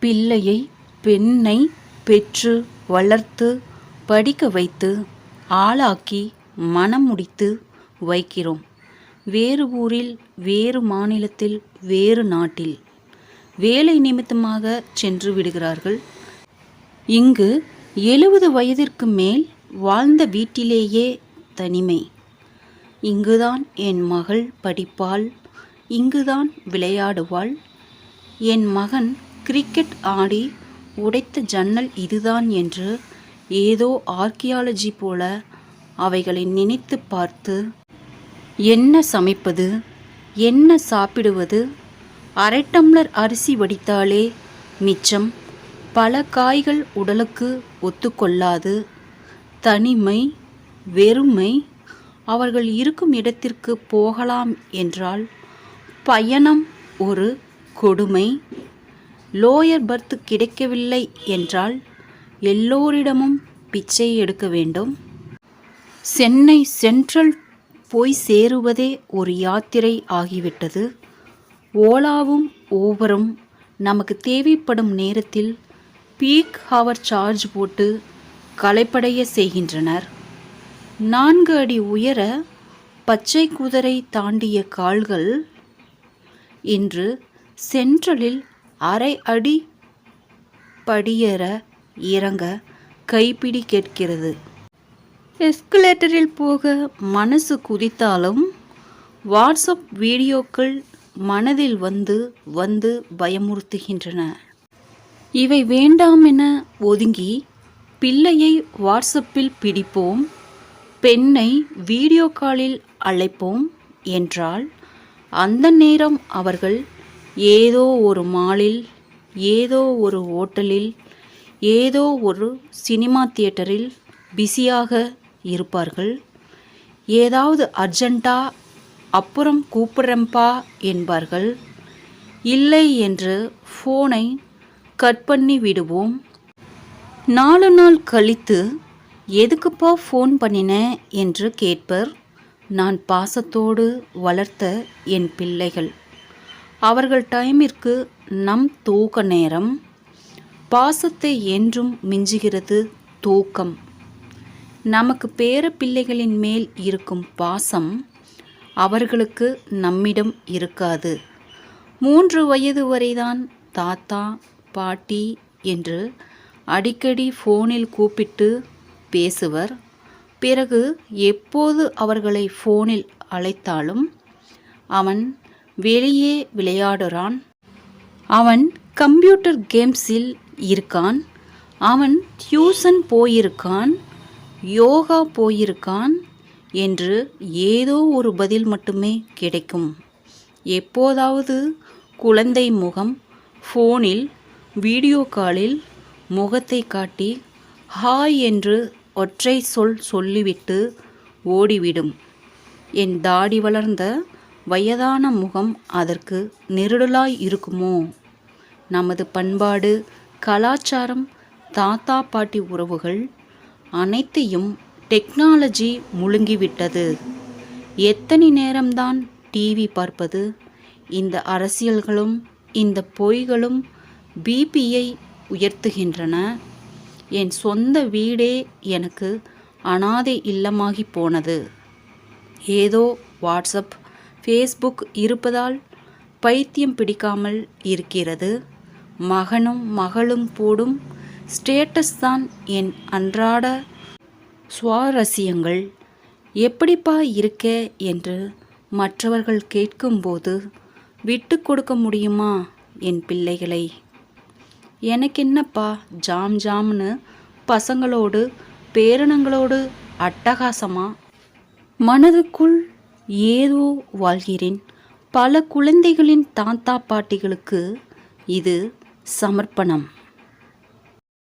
பிள்ளையை பெண்ணை பெற்று வளர்த்து படிக்க வைத்து ஆளாக்கி மனம் முடித்து வைக்கிறோம். வேறு ஊரில் வேறு மாநிலத்தில் வேறு நாட்டில். வேலை நிமித்தமாக சென்று விடுகிறார்கள். இங்கு எழுபது வயதிற்கு மேல் வாழ்ந்த வீட்டிலேயே தனிமை. இங்குதான் என் மகள் படிப்பாள். இங்குதான் விளையாடுவாள். என் மகன் கிரிக்கெட் ஆடி உடைத்த ஜன்னல் இதுதான் என்று ஏதோ ஆர்கியாலஜி போல அவைகளை நினைத்து பார்த்து என்ன சமைப்பது? என்ன சாப்பிடுவது? அரை டம்ளர் அரிசி வடித்தாலே மிச்சம் பல காய்கள் உடலுக்கு ஒத்துக்கொள்ளாது. தனிமை வெறுமை அவர்கள் இருக்கும் இடத்திற்கு போகலாம் என்றால் பயணம் ஒரு கொடுமை. லோயர் பர்த் கிடைக்கவில்லை என்றால் எல்லோரிடமும் பிச்சை எடுக்க வேண்டும். சென்னை சென்ட்ரல் போய் சேருவதே ஒரு யாத்திரை ஆகிவிட்டது. ஓலாவும் ஓவரும் நமக்கு தேவைப்படும் நேரத்தில் பீக் ஹவர் சார்ஜ் போட்டு கலைப்படைய செய்கின்றனர். நான்கு அடி உயர பச்சை குதிரை தாண்டிய கால்கள் இன்று சென்ட்ரலில் அரை அடி படியேற இறங்க கைப்பிடி கேட்கிறது. எஸ்கலேட்டரில் போக மனசு குதித்தாலும் வாட்ஸ்அப் வீடியோக்கள் மனதில் வந்து வந்து பயமுறுத்துகின்றன. இவை வேண்டாம் என ஒதுங்கி பிள்ளையை வாட்ஸ்அப்பில் பிடிப்போம் பெண்ணை வீடியோ காலில் அழைப்போம் என்றால் அந்த நேரம் அவர்கள் ஏதோ ஒரு மாலில் ஏதோ ஒரு ஓட்டலில் ஏதோ ஒரு சினிமா தியேட்டரில் பிஸியாக இருப்பார்கள். ஏதாவது அர்ஜெண்டா அப்புறம் கூப்பிட்றப்பா என்பார்கள். இல்லை என்று ஃபோனை கட் பண்ணி விடுவோம். நாலு நாள் கழித்து எதுக்குப்பா ஃபோன் பண்ணின? என்று கேட்பர். நான் பாசத்தோடு வளர்த்த என் பிள்ளைகள். அவர்கள் டைமிற்கு நம் தூக்க நேரம் பாசத்தை என்றும் மிஞ்சுகிறது தூக்கம். நமக்கு பேர பிள்ளைகளின் மேல் இருக்கும் பாசம் அவர்களுக்கு நம்மிடம் இருக்காது. மூன்று வயது வரைதான் தாத்தா பாட்டி என்று அடிக்கடி ஃபோனில் கூப்பிட்டு பேசுவர். பிறகு எப்போது அவர்களை ஃபோனில் அழைத்தாலும் அவன் வெளியே விளையாடுறான். அவன் கம்ப்யூட்டர் கேம்ஸில் இருக்கான். அவன் டியூசன் போயிருக்கான். யோகா போயிருக்கான் என்று ஏதோ ஒரு பதில் மட்டுமே கிடைக்கும். எப்போதாவது குழந்தை முகம் ஃபோனில் வீடியோ காலில் முகத்தை காட்டி ஹாய் என்று ஒற்றை சொல் சொல்லிவிட்டு ஓடிவிடும். என் தாடி வளர்ந்த வயதான முகம் அதற்கு நெருடலாய் இருக்குமோ? நமது பண்பாடு கலாச்சாரம் தாத்தா பாட்டி உறவுகள் அனைத்தையும் டெக்னாலஜி முழுங்கிவிட்டது. எத்தனை நேரம்தான் டிவி பார்ப்பது? இந்த அரசியல்களும் இந்த பொய்களும் பிபியை உயர்த்துகின்றன. என் சொந்த வீடே எனக்கு அனாதை இல்லமாகி போனது. ஏதோ வாட்ஸ்அப் ஃபேஸ்புக் இருப்பதால் பைத்தியம் பிடிக்காமல் இருக்கிறது. மகனும் மகளும் போடும் ஸ்டேட்டஸ் தான் என் அன்றாட சுவாரஸ்யங்கள். எப்படிப்பா இருக்க என்று மற்றவர்கள் கேட்கும்போது விட்டு கொடுக்க முடியுமா என் பிள்ளைகளை? எனக்கு என்னப்பா ஜாம் ஜாம்னு பசங்களோடு பேரணங்களோடு அட்டகாசமாக மனதுக்குள் ஏதோ வாழ்கிறேன். பல குழந்தைகளின் தாத்தா பாட்டிகளுக்கு இது சமர்ப்பணம்.